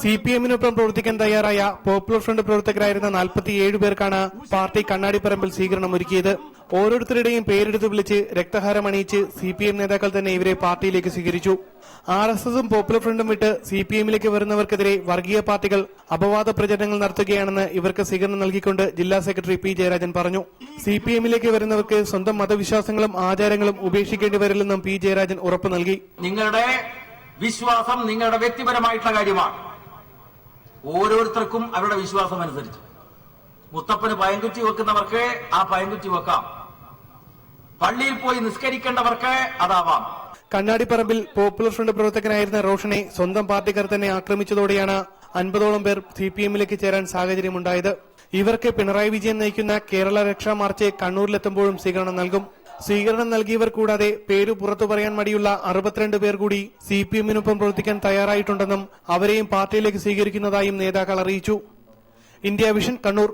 C P എമ്മിനൊപ്പം പ്രവർത്തിക്കാൻ തയ്യാറായ popular front പ്രവർത്തകരായിരുന്ന നാൽപ്പത്തിയേഴ് പേർക്കാണ് പാർട്ടി കണ്ണാടിപ്പറമ്പിൽ സ്വീകരണം ഒരുക്കിയത്. ഓരോരുത്തരുടെയും പേരെടുത്ത് വിളിച്ച് രക്തഹാരം അണിയിച്ച് സി പി എം നേതാക്കൾ തന്നെ ഇവരെ പാർട്ടിയിലേക്ക് സ്വീകരിച്ചു. ആർ എസ് എസും പോപ്പുലർ ഫ്രണ്ടും വിട്ട് സി പി എമ്മിലേക്ക് വരുന്നവർക്കെതിരെ വർഗീയ പാർട്ടികൾ അപവാദ പ്രചരണങ്ങൾ നടത്തുകയാണെന്ന് ഇവർക്ക് സ്വീകരണം നൽകിക്കൊണ്ട് ജില്ലാ സെക്രട്ടറി പി ജയരാജൻ പറഞ്ഞു. സി പി എമ്മിലേക്ക് വരുന്നവർക്ക് സ്വന്തം മതവിശ്വാസങ്ങളും ആചാരങ്ങളും ഉപേക്ഷിക്കേണ്ടി വരില്ലെന്നും പി ജയരാജൻ ഉറപ്പു നൽകി. നിങ്ങളുടെ വിശ്വാസം നിങ്ങളുടെ വ്യക്തിപരമായിട്ടുള്ള കാര്യമാണ്. ഓരോരുത്തർക്കും അവരുടെ വിശ്വാസം അനുസരിച്ച്. മുത്തപ്പന് പയങ്കുറ്റി വെക്കുന്നവർക്ക് ആ പയങ്കുറ്റി വെക്കാം. പള്ളിയിൽ പോയി നിസ്കരിക്കേണ്ടവർക്ക് അതാവാം. കണ്ണാടിപ്പറമ്പിൽ പോപ്പുലർ ഫ്രണ്ട് പ്രവർത്തകനായിരുന്ന റോഷനെ സ്വന്തം പാർട്ടിക്കാർ തന്നെ ആക്രമിച്ചതോടെയാണ് അൻപതോളം പേർ സി പി എമ്മിലേക്ക് ചേരാൻ സാഹചര്യമുണ്ടായത്. ഇവർക്ക് പിണറായി വിജയൻ നയിക്കുന്ന കേരള രക്ഷാ മാർച്ച് കണ്ണൂരിലെത്തുമ്പോഴും സ്വീകരണം നൽകും. സ്വീകരണം നൽകിയവർ കൂടാതെ പേര് പുറത്തു പറയാൻ മടിയുള്ള അറുപത്തിരണ്ട് പേർ കൂടി സി പി എമ്മിനൊപ്പം പ്രവർത്തിക്കാൻ തയ്യാറായിട്ടുണ്ടെന്നും അവരെയും പാർട്ടിയിലേക്ക് സ്വീകരിക്കുന്നതായും നേതാക്കൾ അറിയിച്ചു. India vision Kannur.